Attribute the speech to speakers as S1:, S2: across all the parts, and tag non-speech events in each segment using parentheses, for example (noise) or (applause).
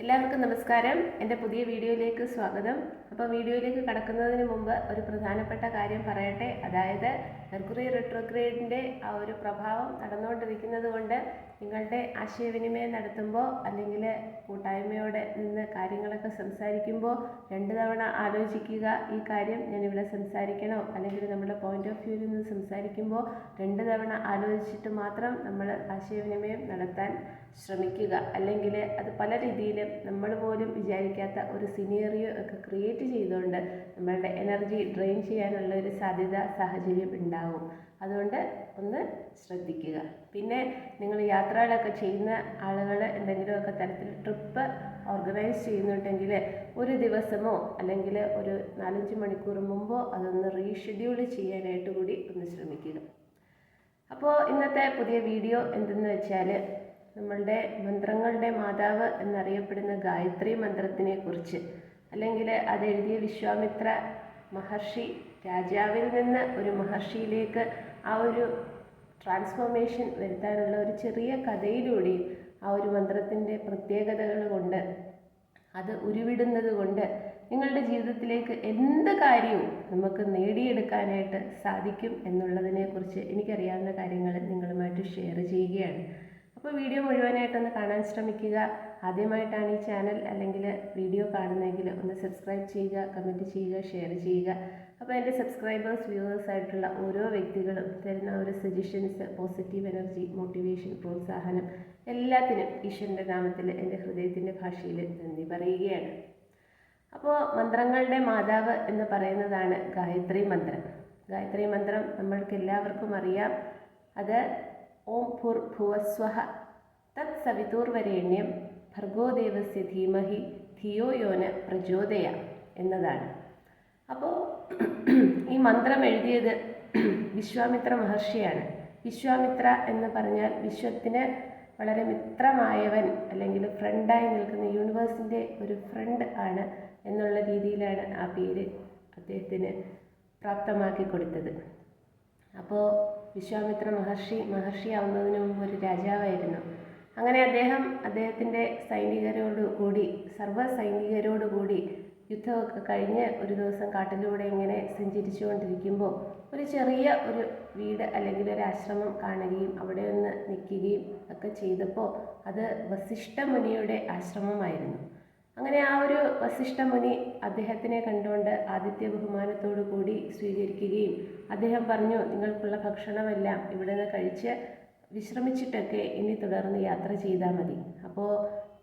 S1: എല്ലാവർക്കും നമസ്കാരം. എന്റെ പുതിയ വീഡിയോയിലേക്ക് സ്വാഗതം. അപ്പോൾ വീഡിയോയിലേക്ക് കടക്കുന്നതിന് മുമ്പ് ഒരു പ്രധാനപ്പെട്ട കാര്യം പറയട്ടെ. അതായത് മെർക്കുറി റെട്രോഗ്രേഡിന്റെ ആ ഒരു പ്രഭാവം നടന്നുകൊണ്ടിരിക്കുന്നത് കൊണ്ട് നിങ്ങളുടെ ആശയവിനിമയം നടത്തുമ്പോൾ അല്ലെങ്കിൽ കൂട്ടായ്മയോടെ നിന്ന് കാര്യങ്ങളൊക്കെ സംസാരിക്കുമ്പോൾ രണ്ട് തവണ ആലോചിക്കുക. ഈ കാര്യം ഞാനിവിടെ സംസാരിക്കണോ? അല്ലെങ്കിൽ നമ്മുടെ പോയിന്റ് ഓഫ് വ്യൂവിൽ നിന്ന് സംസാരിക്കുമ്പോൾ രണ്ട് തവണ ആലോചിച്ചിട്ട് മാത്രം നമ്മൾ ആശയവിനിമയം നടത്താൻ ശ്രമിക്കുക. അല്ലെങ്കിൽ അത് പല രീതിയിലും നമ്മൾ പോലും വിചാരിക്കാത്ത ഒരു സിനേറിയോ ഒക്കെ ക്രിയേറ്റ് ചെയ്തുകൊണ്ട് നമ്മളുടെ എനർജി ഡ്രെയിൻ ചെയ്യാനുള്ള ഒരു സാധ്യത സാഹചര്യം ഉണ്ടാവും. അതുകൊണ്ട് ഒന്ന് ശ്രദ്ധിക്കുക. പിന്നെ നിങ്ങൾ യാത്രകളൊക്കെ ചെയ്യുന്ന ആളുകൾ എന്തെങ്കിലുമൊക്കെ തരത്തിൽ ട്രിപ്പ് ഓർഗനൈസ് ചെയ്യുന്നുണ്ടെങ്കിൽ ഒരു ദിവസമോ അല്ലെങ്കിൽ ഒരു നാലഞ്ച് മണിക്കൂർ മുമ്പോ അതൊന്ന് റീഷെഡ്യൂൾ ചെയ്യാനായിട്ട് കൂടി ഒന്ന് ശ്രമിക്കുക. അപ്പോൾ ഇന്നത്തെ പുതിയ വീഡിയോ എന്തെന്ന് വെച്ചാൽ നമ്മളുടെ മന്ത്രങ്ങളുടെ മാതാവ് എന്നറിയപ്പെടുന്ന ഗായത്രി മന്ത്രത്തിനെ കുറിച്ച് അല്ലെങ്കിൽ അതെഴുതിയ വിശ്വാമിത്ര മഹർഷി രാജാവിൽ നിന്ന് ഒരു മഹർഷിയിലേക്ക് ആ ഒരു ട്രാൻസ്ഫോർമേഷൻ വരുത്താനുള്ള ഒരു ചെറിയ കഥയിലൂടെയും ആ ഒരു മന്ത്രത്തിന്റെ പ്രത്യേകതകൾ കൊണ്ട് അത് ഉരുവിടുന്നത് കൊണ്ട് നിങ്ങളുടെ ജീവിതത്തിലേക്ക് എന്ത് കാര്യവും നമുക്ക് നേടിയെടുക്കാനായിട്ട് സാധിക്കും എന്നുള്ളതിനെക്കുറിച്ച് എനിക്കറിയാവുന്ന കാര്യങ്ങൾ നിങ്ങളുമായിട്ട് ഷെയർ ചെയ്യുകയാണ്. അപ്പോൾ വീഡിയോ മുഴുവനായിട്ടൊന്ന് കാണാൻ ശ്രമിക്കുക. ആദ്യമായിട്ടാണ് ഈ ചാനൽ അല്ലെങ്കിൽ വീഡിയോ കാണുന്നതെങ്കിൽ ഒന്ന് സബ്സ്ക്രൈബ് ചെയ്യുക കമന്റ് ചെയ്യുക ഷെയർ ചെയ്യുക. അപ്പോൾ എന്റെ സബ്സ്ക്രൈബേഴ്സ് വ്യൂവേഴ്സ് ആയിട്ടുള്ള ഓരോ വ്യക്തികളും തരുന്ന ഒരു സജഷൻസ് പോസിറ്റീവ് എനർജി മോട്ടിവേഷൻ പ്രോത്സാഹനം എല്ലാത്തിനും ഈശ്വരന്റെ നാമത്തിൽ എന്റെ ഹൃദയത്തിന്റെ ഭാഷയിൽ നന്ദി പറയുകയാണ്. അപ്പോൾ മന്ത്രങ്ങളുടെ മാതാവ് എന്ന് പറയുന്നതാണ് ഗായത്രി മന്ത്രം. ഗായത്രി മന്ത്രം നമ്മൾക്ക് എല്ലാവർക്കും അറിയാം. അത് ഓം ഭുർ ഭുവസ്വഹ. തത് സവിതൂർവരേണ്യം ഭർഗോദേവസ്യ ധീമഹി ധിയോ യോന പ്രചോദയ എന്നതാണ്. അപ്പോൾ ഈ മന്ത്രം എഴുതിയത് വിശ്വാമിത്ര മഹർഷിയാണ്. വിശ്വാമിത്ര എന്ന് പറഞ്ഞാൽ വിശ്വത്തിന് വളരെ മിത്രമായവൻ അല്ലെങ്കിൽ ഫ്രണ്ടായി നിൽക്കുന്ന യൂണിവേഴ്സിന്റെ ഒരു ഫ്രണ്ട് ആണ് എന്നുള്ള രീതിയിലാണ് ആ പേര് അദ്ദേഹത്തിന് പ്രാപ്തമാക്കി കൊടുത്തത്. അപ്പോൾ വിശ്വാമിത്ര മഹർഷി മഹർഷിയാവുന്നതിന് മുമ്പ് ഒരു രാജാവായിരുന്നു. അങ്ങനെ അദ്ദേഹം അദ്ദേഹത്തിന്റെ സൈനികരോട് കൂടി സർവ സൈനികരോട് കൂടി യുദ്ധമൊക്കെ കഴിഞ്ഞ് ഒരു ദിവസം കാട്ടിലൂടെ ഇങ്ങനെ സഞ്ചരിച്ചു കൊണ്ടിരിക്കുമ്പോൾ ഒരു ചെറിയ ഒരു വീട് അല്ലെങ്കിൽ ഒരു ആശ്രമം കാണുകയും അവിടെ ഒന്ന് നിൽക്കുകയും ഒക്കെ ചെയ്തപ്പോൾ അത് വസിഷ്ഠ മുനിയുടെ ആശ്രമമായിരുന്നു. അങ്ങനെ ആ ഒരു വസിഷ്ഠ മുനി അദ്ദേഹത്തിനെ കണ്ടുകൊണ്ട് ആദിത്യ ബഹുമാനത്തോടു കൂടി സ്വീകരിക്കുകയും അദ്ദേഹം പറഞ്ഞു നിങ്ങൾക്കുള്ള ഭക്ഷണമെല്ലാം ഇവിടെ നിന്ന് കഴിച്ച് വിശ്രമിച്ചിട്ടൊക്കെ ഇനി തുടർന്ന് യാത്ര ചെയ്താൽ മതി. അപ്പോൾ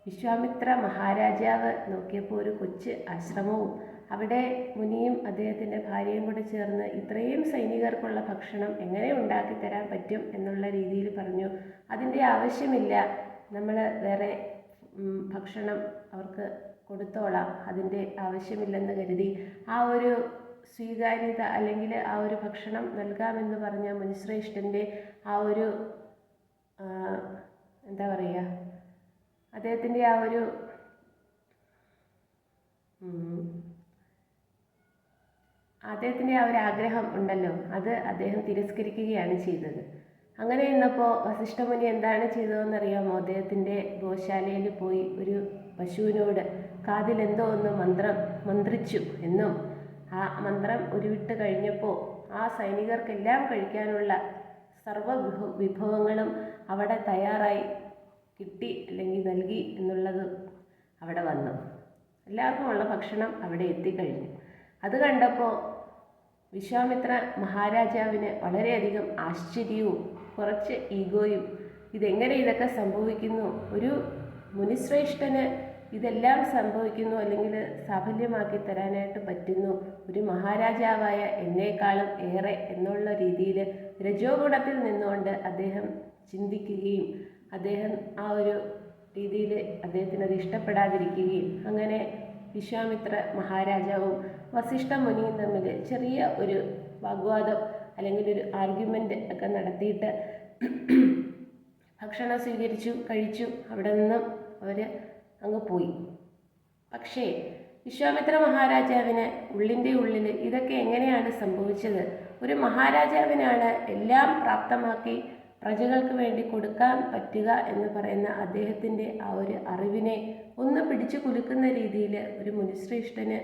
S1: വിശ്വാമിത്ര മഹാരാജാവ് നോക്കിയപ്പോൾ ഒരു കൊച്ച് ആശ്രമവും അവിടെ മുനിയും അദ്ദേഹത്തിന്റെ ഭാര്യയും കൂടെ ചേർന്ന് ഇത്രയും സൈനികർക്കുള്ള ഭക്ഷണം എങ്ങനെ ഉണ്ടാക്കി തരാൻ പറ്റും എന്നുള്ള രീതിയിൽ പറഞ്ഞു. അതിന്റെ ആവശ്യമില്ല നമ്മൾ വേറെ ഭക്ഷണം അവർക്ക് കൊടുത്തോളാം അതിന്റെ ആവശ്യമില്ലെന്ന് കരുതി. ആ ഒരു സ്വീകാര്യത അല്ലെങ്കിൽ ആ ഒരു ഭക്ഷണം നൽകാമെന്ന് പറഞ്ഞ മുനിശ്രേഷ്ഠന്റെ ആ ഒരു എന്താ പറയുക അദ്ദേഹത്തിന്റെ ആ ഒരു അദ്ദേഹത്തിന്റെ ആ ഒരു ആഗ്രഹം ഉണ്ടല്ലോ അത് അദ്ദേഹം തിരസ്കരിക്കുകയാണ് ചെയ്തത്. അങ്ങനെ ഇന്നപ്പോൾ വസിഷ്ഠമുനി എന്താണ് ചെയ്തതെന്നറിയാമോ? അദ്ദേഹത്തിന്റെ ഗോശാലയിൽ പോയി ഒരു പശുവിനോട് കാതിലെന്തോ ഒന്ന് മന്ത്രം മന്ത്രിച്ചു എന്നും ആ മന്ത്രം ഉരുവിട്ട് കഴിഞ്ഞപ്പോൾ ആ സൈനികർക്കെല്ലാം കഴിക്കാനുള്ള സർവ വിഭവങ്ങളും അവിടെ തയ്യാറായി കിട്ടി അല്ലെങ്കിൽ നൽകി എന്നുള്ളത് അവിടെ വന്നു. എല്ലാവർക്കുമുള്ള ഭക്ഷണം അവിടെ എത്തിക്കഴിഞ്ഞു. അത് കണ്ടപ്പോൾ വിശ്വാമിത്ര മഹാരാജാവിന് വളരെയധികം ആശ്ചര്യവും കുറച്ച് ഈഗോയും ഇതെങ്ങനെ ഇതൊക്കെ സംഭവിക്കുന്നു? ഒരു മുനിശ്രേഷ്ഠന് ഇതെല്ലാം സംഭവിക്കുന്നു അല്ലെങ്കിൽ സാഫല്യമാക്കി തരാനായിട്ട് പറ്റുന്നു. ഒരു മഹാരാജാവായ എന്നേക്കാളും ഏറെ എന്നുള്ള രീതിയിൽ രജോ ഗുണത്തിൽ നിന്നുകൊണ്ട് അദ്ദേഹം ചിന്തിക്കുകയും അദ്ദേഹം ആ ഒരു രീതിയിൽ അദ്ദേഹത്തിന് അത് ഇഷ്ടപ്പെടാതിരിക്കുകയും അങ്ങനെ വിശ്വാമിത്ര മഹാരാജാവും വസിഷ്ഠ മുനിയും തമ്മിൽ ചെറിയ ഒരു വാഗ്വാദം അല്ലെങ്കിൽ ഒരു ആർഗ്യുമെന്റ് ഒക്കെ നടത്തിയിട്ട് ഭക്ഷണം സ്വീകരിച്ചു കഴിച്ചു അവിടെ നിന്നും അവർ അങ്ങ് പോയി. പക്ഷേ വിശ്വാമിത്ര മഹാരാജാവിന് ഉള്ളിന്റെ ഉള്ളിൽ ഇതൊക്കെ എങ്ങനെയാണ് സംഭവിച്ചത്? ഒരു മഹാരാജാവിനാണ് എല്ലാം പ്രാപ്തമാക്കി പ്രജകൾക്ക് വേണ്ടി കൊടുക്കാൻ പറ്റുക എന്ന് പറയുന്ന അദ്ദേഹത്തിന്റെ ആ ഒരു അറിവിനെ ഒന്ന് പിടിച്ചു കുലുക്കുന്ന രീതിയിൽ ഒരു മുനിശ്രേഷ്ഠന്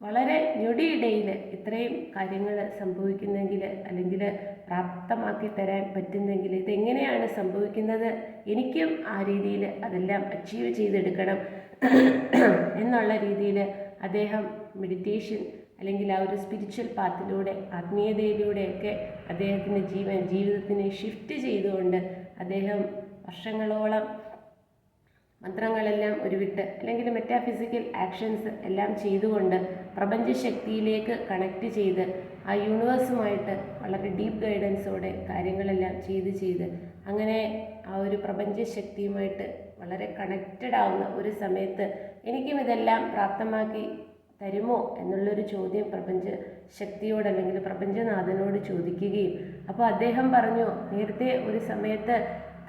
S1: വളരെ ഞൊടിയിടയിൽ ഇത്രയും കാര്യങ്ങൾ സംഭവിക്കുന്നെങ്കിൽ അല്ലെങ്കിൽ പ്രാപ്തമാക്കി തരാൻ പറ്റുന്നെങ്കിൽ ഇതെങ്ങനെയാണ് സംഭവിക്കുന്നത്? എനിക്കും ആ രീതിയിൽ അതെല്ലാം അച്ചീവ് ചെയ്തെടുക്കണം എന്നുള്ള രീതിയിൽ അദ്ദേഹം മെഡിറ്റേഷൻ അല്ലെങ്കിൽ ആ ഒരു സ്പിരിച്വൽ പാത്തിലൂടെ ആത്മീയതയിലൂടെയൊക്കെ അദ്ദേഹത്തിന്റെ ജീവൻ ജീവിതത്തിനെ ഷിഫ്റ്റ് ചെയ്തുകൊണ്ട് അദ്ദേഹം വർഷങ്ങളോളം മന്ത്രങ്ങളെല്ലാം ഉരുവിട്ട് അല്ലെങ്കിൽ മെറ്റാഫിസിക്കൽ ആക്ഷൻസ് എല്ലാം ചെയ്തുകൊണ്ട് പ്രപഞ്ചശക്തിയിലേക്ക് കണക്ട് ചെയ്ത് ആ യൂണിവേഴ്സുമായിട്ട് വളരെ ഡീപ്പ് ഗൈഡൻസോടെ കാര്യങ്ങളെല്ലാം ചെയ്ത് ചെയ്ത് അങ്ങനെ ആ ഒരു പ്രപഞ്ചശക്തിയുമായിട്ട് വളരെ കണക്റ്റഡ് ആവുന്ന ഒരു സമയത്ത് എനിക്കും ഇതെല്ലാം പ്രാപ്തമാക്കി തരുമോ എന്നുള്ളൊരു ചോദ്യം പ്രപഞ്ച ശക്തിയോട് അല്ലെങ്കിൽ പ്രപഞ്ചനാഥനോട് ചോദിക്കുകയും. അപ്പോൾ അദ്ദേഹം പറഞ്ഞു നേരത്തെ ഒരു സമയത്ത്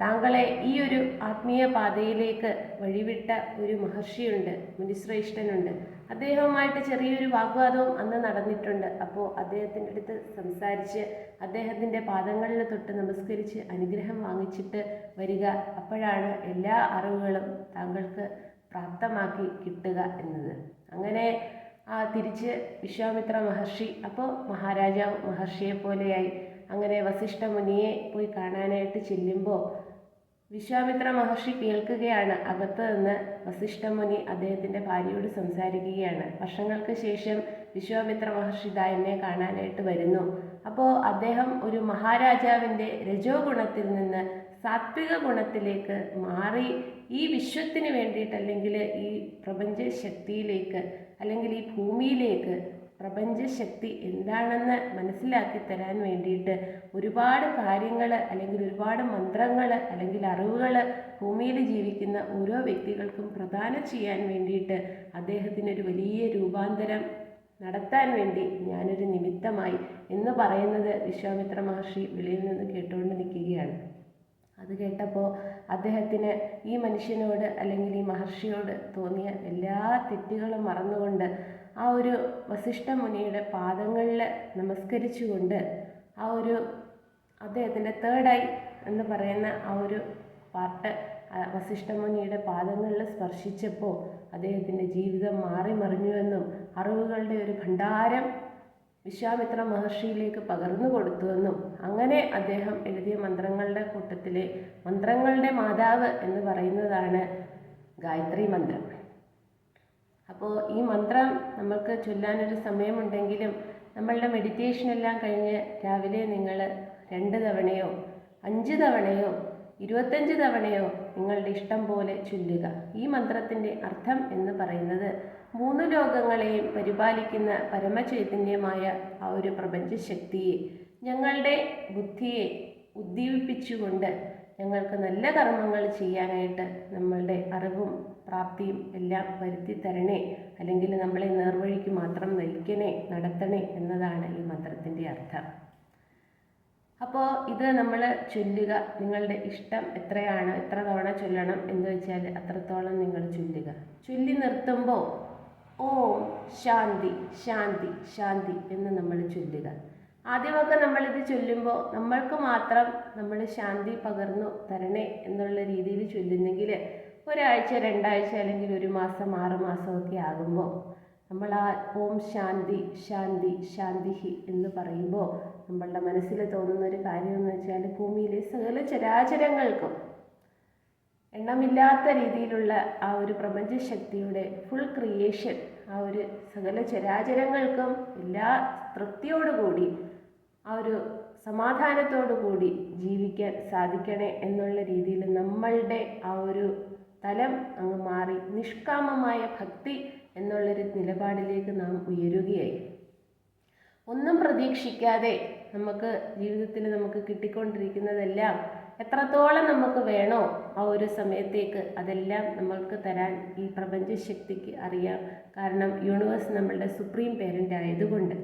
S1: താങ്കളെ ഈ ഒരു ആത്മീയ പാതയിലേക്ക് വഴിവിട്ട ഒരു മഹർഷിയുണ്ട് മുനിശ്രേഷ്ഠനുണ്ട്. അദ്ദേഹവുമായിട്ട് ചെറിയൊരു വാഗ്വാദവും അന്ന് നടന്നിട്ടുണ്ട്. അപ്പോൾ അദ്ദേഹത്തിന്റെ അടുത്ത് സംസാരിച്ച് അദ്ദേഹത്തിന്റെ പാദങ്ങളിൽ തൊട്ട് നമസ്കരിച്ച് അനുഗ്രഹം വാങ്ങിച്ചിട്ട് വരിക. അപ്പോഴാണ് എല്ലാ അറിവുകളും താങ്കൾക്ക് പ്രാപ്തമാക്കി കിട്ടുക എന്നത്. അങ്ങനെ ആ തിരിച്ച് വിശ്വാമിത്ര മഹർഷി അപ്പോൾ മഹാരാജാവ് മഹർഷിയെ പോലെയായി അങ്ങനെ വസിഷ്ഠ മുനിയെ പോയി കാണാനായിട്ട് ചെല്ലുമ്പോൾ വിശ്വാമിത്ര മഹർഷി കേൾക്കുകയാണ്. അകത്ത് നിന്ന് വസിഷ്ഠ മുനി അദ്ദേഹത്തിന്റെ ഭാര്യയോട് സംസാരിക്കുകയാണ്. വർഷങ്ങൾക്ക് ശേഷം വിശ്വാമിത്ര മഹർഷി ദാ എന്നെ കാണാനായിട്ട് വരുന്നു. അപ്പോൾ അദ്ദേഹം ഒരു മഹാരാജാവിന്റെ രജോ ഗുണത്തിൽ നിന്ന് സാത്വിക ഗുണത്തിലേക്ക് മാറി ഈ വിശ്വത്തിന് വേണ്ടിയിട്ട് അല്ലെങ്കിൽ ഈ പ്രപഞ്ച ശക്തിയിലേക്ക് അല്ലെങ്കിൽ ഈ ഭൂമിയിലേക്ക് പ്രപഞ്ചശക്തി എന്താണെന്ന് മനസ്സിലാക്കി തരാൻ വേണ്ടിയിട്ട് ഒരുപാട് കാര്യങ്ങൾ അല്ലെങ്കിൽ ഒരുപാട് മന്ത്രങ്ങൾ അല്ലെങ്കിൽ അറിവുകൾ ഭൂമിയിൽ ജീവിക്കുന്ന ഓരോ വ്യക്തികൾക്കും പ്രദാനം ചെയ്യാൻ വേണ്ടിയിട്ട് അദ്ദേഹത്തിനൊരു വലിയ രൂപാന്തരം നടത്താൻ വേണ്ടി ഞാനൊരു നിമിത്തമായി എന്ന് പറയുന്നത് വിശ്വാമിത്ര മഹർഷി വെളിയിൽ നിന്ന് കേട്ടുകൊണ്ട് നിൽക്കുകയാണ്. അത് കേട്ടപ്പോൾ അദ്ദേഹത്തിന് ഈ മനുഷ്യനോട് അല്ലെങ്കിൽ ഈ മഹർഷിയോട് തോന്നിയ എല്ലാ തെറ്റുകളും മറന്നുകൊണ്ട് ആ ഒരു വസിഷ്ഠ മുനിയുടെ പാദങ്ങളിൽ നമസ്കരിച്ചുകൊണ്ട് ആ ഒരു അദ്ദേഹത്തിന്റെ തേർഡ് ഐ എന്ന് പറയുന്ന ആ ഒരു പാർട്ട് വസിഷ്ഠ മുനിയുടെ പാദങ്ങളിൽ സ്പർശിച്ചപ്പോൾ അദ്ദേഹത്തിന്റെ ജീവിതം മാറി മറിഞ്ഞുവെന്നും അറിവുകളുടെ ഒരു ഭണ്ഡാരം വിശ്വാമിത്ര മഹർഷിയിലേക്ക് പകർന്നു കൊടുത്തുവെന്നും അങ്ങനെ അദ്ദേഹം എഴുതിയ മന്ത്രങ്ങളുടെ കൂട്ടത്തിലെ മന്ത്രങ്ങളുടെ മാതാവ് എന്ന് പറയുന്നതാണ് ഗായത്രി മന്ത്രം. അപ്പോൾ ഈ മന്ത്രം നമ്മൾക്ക് ചൊല്ലാനൊരു സമയമുണ്ടെങ്കിലും നമ്മളുടെ മെഡിറ്റേഷൻ എല്ലാം കഴിഞ്ഞ് രാവിലെ നിങ്ങൾ രണ്ട് തവണയോ അഞ്ച് തവണയോ ഇരുപത്തഞ്ച് തവണയോ നിങ്ങളുടെ ഇഷ്ടം പോലെ ചൊല്ലുക. ഈ മന്ത്രത്തിന്റെ അർത്ഥം എന്ന് പറയുന്നത് മൂന്ന് ലോകങ്ങളെയും പരിപാലിക്കുന്ന പരമചൈതന്യമായ ആ ഒരു പ്രപഞ്ചശക്തിയെ ഞങ്ങളുടെ ബുദ്ധിയെ ഉദ്ദീപിപ്പിച്ചുകൊണ്ട് ഞങ്ങൾക്ക് നല്ല കർമ്മങ്ങൾ ചെയ്യാനായിട്ട് നമ്മളുടെ അറിവും പ്രാപ്തിയും എല്ലാം വരുത്തി തരണേ അല്ലെങ്കിൽ നമ്മളെ നേർവഴിക്ക് മാത്രം നയിക്കണേ നടത്തണേ എന്നതാണ് ഈ മന്ത്രത്തിന്റെ അർത്ഥം. അപ്പോൾ ഇത് നമ്മൾ ചൊല്ലുക. നിങ്ങളുടെ ഇഷ്ടം എത്രയാണ് എത്ര തവണ ചൊല്ലണം എന്ന് വെച്ചാൽ അത്രത്തോളം നിങ്ങൾ ചൊല്ലുക. ചൊല്ലി നിർത്തുമ്പോൾ ഓം ശാന്തി ശാന്തി ശാന്തി എന്ന് നമ്മൾ ചൊല്ലുക. ആദ്യമൊക്കെ നമ്മളിത് ചൊല്ലുമ്പോൾ നമ്മൾക്ക് മാത്രം നമ്മൾ ശാന്തി പകർന്നു തരണേ എന്നുള്ള രീതിയിൽ ചൊല്ലുന്നെങ്കിൽ ഒരാഴ്ച രണ്ടാഴ്ച അല്ലെങ്കിൽ ഒരു മാസം ആറ് മാസമൊക്കെ ആകുമ്പോൾ നമ്മൾ ആ ഓം ശാന്തി ശാന്തി ശാന്തിഹി എന്ന് പറയുമ്പോൾ നമ്മളുടെ മനസ്സിൽ തോന്നുന്ന ഒരു കാര്യം എന്ന് വെച്ചാൽ ഭൂമിയിലെ സകല ചരാചരങ്ങൾക്കും എണ്ണമില്ലാത്ത രീതിയിലുള്ള ആ ഒരു പ്രപഞ്ചശക്തിയുടെ ഫുൾ ക്രിയേഷൻ ആ ഒരു സകല ചരാചരങ്ങൾക്കും എല്ലാ തൃപ്തിയോടുകൂടി ആ ഒരു സമാധാനത്തോടു കൂടി ജീവിക്കാൻ സാധിക്കണേ എന്നുള്ള രീതിയിൽ നമ്മളുടെ ആ ഒരു തലം അങ്ങ് മാറി നിഷ്കാമമായ ഭക്തി എന്നുള്ളൊരു നിലപാടിലേക്ക് നാം ഉയരുകയായി. ഒന്നും പ്രതീക്ഷിക്കാതെ നമുക്ക് ജീവിതത്തിൽ നമുക്ക് കിട്ടിക്കൊണ്ടിരിക്കുന്നതെല്ലാം എത്രത്തോളം നമുക്ക് വേണോ ആ ഒരു സമയത്തേക്ക് അതെല്ലാം നമ്മൾക്ക് തരാൻ ഈ പ്രപഞ്ച ശക്തിക്ക് അറിയാം. കാരണം യൂണിവേഴ്സ് നമ്മളുടെ സുപ്രീം പേരന്റ് ആയതുകൊണ്ട്.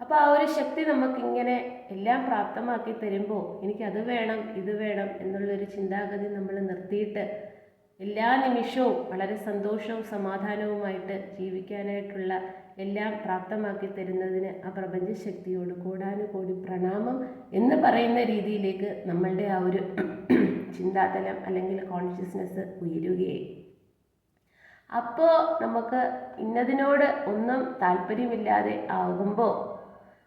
S1: അപ്പോൾ ആ ഒരു ശക്തി നമുക്കിങ്ങനെ എല്ലാം പ്രാപ്തമാക്കി തരുമ്പോൾ എനിക്കത് വേണം ഇത് വേണം എന്നുള്ളൊരു ചിന്താഗതി നമ്മൾ നിർത്തിയിട്ട് എല്ലാ നിമിഷവും വളരെ സന്തോഷവും സമാധാനവുമായിട്ട് ജീവിക്കാനായിട്ടുള്ള എല്ലാം പ്രാപ്തമാക്കി തരുന്നതിന് ആ പ്രപഞ്ചശക്തിയോട് കോടാനുകോടി പ്രണാമം എന്ന് പറയുന്ന രീതിയിലേക്ക് നമ്മളുടെ ആ ഒരു (clears throat) ചിന്താതലം അല്ലെങ്കിൽ കോൺഷ്യസ്നെസ് ഉയരുകയായി. അപ്പോൾ നമുക്ക് ഇന്നതിനോട് ഒന്നും താല്പര്യമില്ലാതെ ആകുമ്പോൾ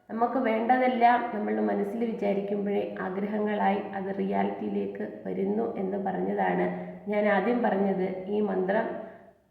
S1: നമുക്ക് വേണ്ടതെല്ലാം നമ്മൾ മനസ്സിൽ വിചാരിക്കുമ്പോഴേ ആഗ്രഹങ്ങളായി അത് റിയാലിറ്റിയിലേക്ക് വരുന്നു എന്ന് പറഞ്ഞതാണ് ഞാൻ ആദ്യം പറഞ്ഞത് ഈ മന്ത്രം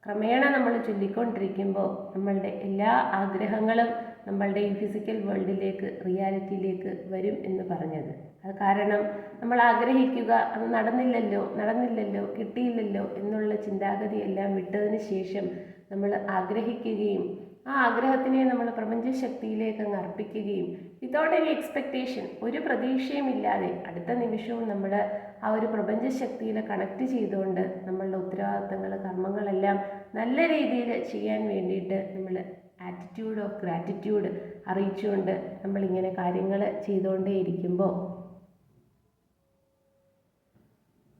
S1: ക്രമേണ നമ്മൾ ചൊല്ലിക്കൊണ്ടിരിക്കുമ്പോൾ നമ്മളുടെ എല്ലാ ആഗ്രഹങ്ങളും നമ്മളുടെ ഈ ഫിസിക്കൽ വേൾഡിലേക്ക് റിയാലിറ്റിയിലേക്ക് വരും എന്ന് പറഞ്ഞത്. അത് കാരണം നമ്മൾ ആഗ്രഹിക്കുക അത് നടന്നില്ലല്ലോ നടന്നില്ലല്ലോ കിട്ടിയില്ലല്ലോ എന്നുള്ള ചിന്താഗതി എല്ലാം വിട്ടതിന് ശേഷം നമ്മൾ ആഗ്രഹിക്കുകയും ആ ആഗ്രഹത്തിനെ നമ്മൾ പ്രപഞ്ചശക്തിയിലേക്ക് അങ്ങ് അർപ്പിക്കുകയും വിതൗട്ട് എനി എക്സ്പെക്റ്റേഷൻ ഒരു പ്രതീക്ഷയും ഇല്ലാതെ അടുത്ത നിമിഷവും നമ്മൾ ആ ഒരു പ്രപഞ്ചശക്തിയിൽ കണക്ട് ചെയ്തുകൊണ്ട് നമ്മളുടെ ഉത്തരവാദിത്തങ്ങൾ കർമ്മങ്ങളെല്ലാം നല്ല രീതിയിൽ ചെയ്യാൻ വേണ്ടിയിട്ട് നമ്മൾ ആറ്റിറ്റ്യൂഡ് ഓഫ് ഗ്രാറ്റിറ്റ്യൂഡ് അറിയിച്ചുകൊണ്ട് നമ്മളിങ്ങനെ കാര്യങ്ങൾ ചെയ്തുകൊണ്ടേ ഇരിക്കുമ്പോൾ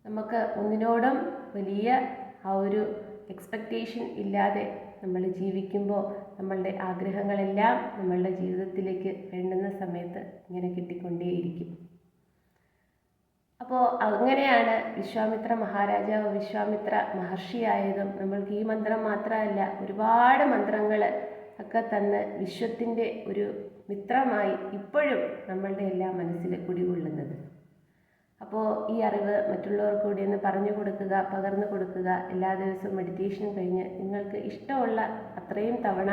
S1: നമുക്ക് ഒന്നിനോടും വലിയ ആ ഒരു എക്സ്പെക്റ്റേഷൻ ഇല്ലാതെ നമ്മൾ ജീവിക്കുമ്പോൾ നമ്മളുടെ ആഗ്രഹങ്ങളെല്ലാം നമ്മളുടെ ജീവിതത്തിലേക്ക് വേണ്ടുന്ന സമയത്ത് ഇങ്ങനെ കിട്ടിക്കൊണ്ടേയിരിക്കും. അപ്പോൾ അങ്ങനെയാണ് വിശ്വാമിത്ര മഹാരാജാവ് വിശ്വാമിത്ര മഹർഷിയായതും നമ്മൾക്ക് ഈ മന്ത്രം മാത്രമല്ല ഒരുപാട് മന്ത്രങ്ങൾ ഒക്കെ തന്ന് വിശ്വത്തിന്റെ ഒരു മിത്രമായി ഇപ്പോഴും നമ്മളുടെ എല്ലാ മനസ്സിൽ കുടികൊള്ളുന്നത്. അപ്പോൾ ഈ അറിവ് മറ്റുള്ളവർക്ക് കൂടി ഒന്ന് പറഞ്ഞു കൊടുക്കുക പകർന്നു കൊടുക്കുക. എല്ലാ ദിവസവും മെഡിറ്റേഷൻ കഴിഞ്ഞ് നിങ്ങൾക്ക് ഇഷ്ടമുള്ള അത്രയും തവണ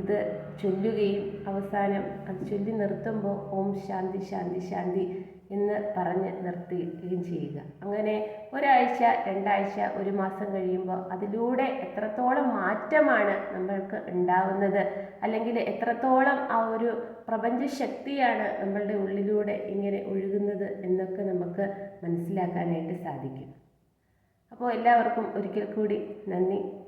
S1: ഇത് ചൊല്ലുകയും അവസാനം അത് ചൊല്ലി നിർത്തുമ്പോൾ ഓം ശാന്തി ശാന്തി ശാന്തി എന്ന് പറഞ്ഞ് നിർത്തുകയും ചെയ്യുക. അങ്ങനെ ഒരാഴ്ച രണ്ടാഴ്ച ഒരു മാസം കഴിയുമ്പോൾ അതിലൂടെ എത്രത്തോളം മാറ്റമാണ് നമ്മൾക്ക് ഉണ്ടാവുന്നത് അല്ലെങ്കിൽ എത്രത്തോളം ആ ഒരു പ്രപഞ്ചശക്തിയാണ് നമ്മളുടെ ഉള്ളിലൂടെ ഇങ്ങനെ ഒഴുകുന്നത് എന്നൊക്കെ നമുക്ക് മനസ്സിലാക്കാനായിട്ട് സാധിക്കും. അപ്പോൾ എല്ലാവർക്കും ഒരിക്കൽ കൂടി നന്ദി.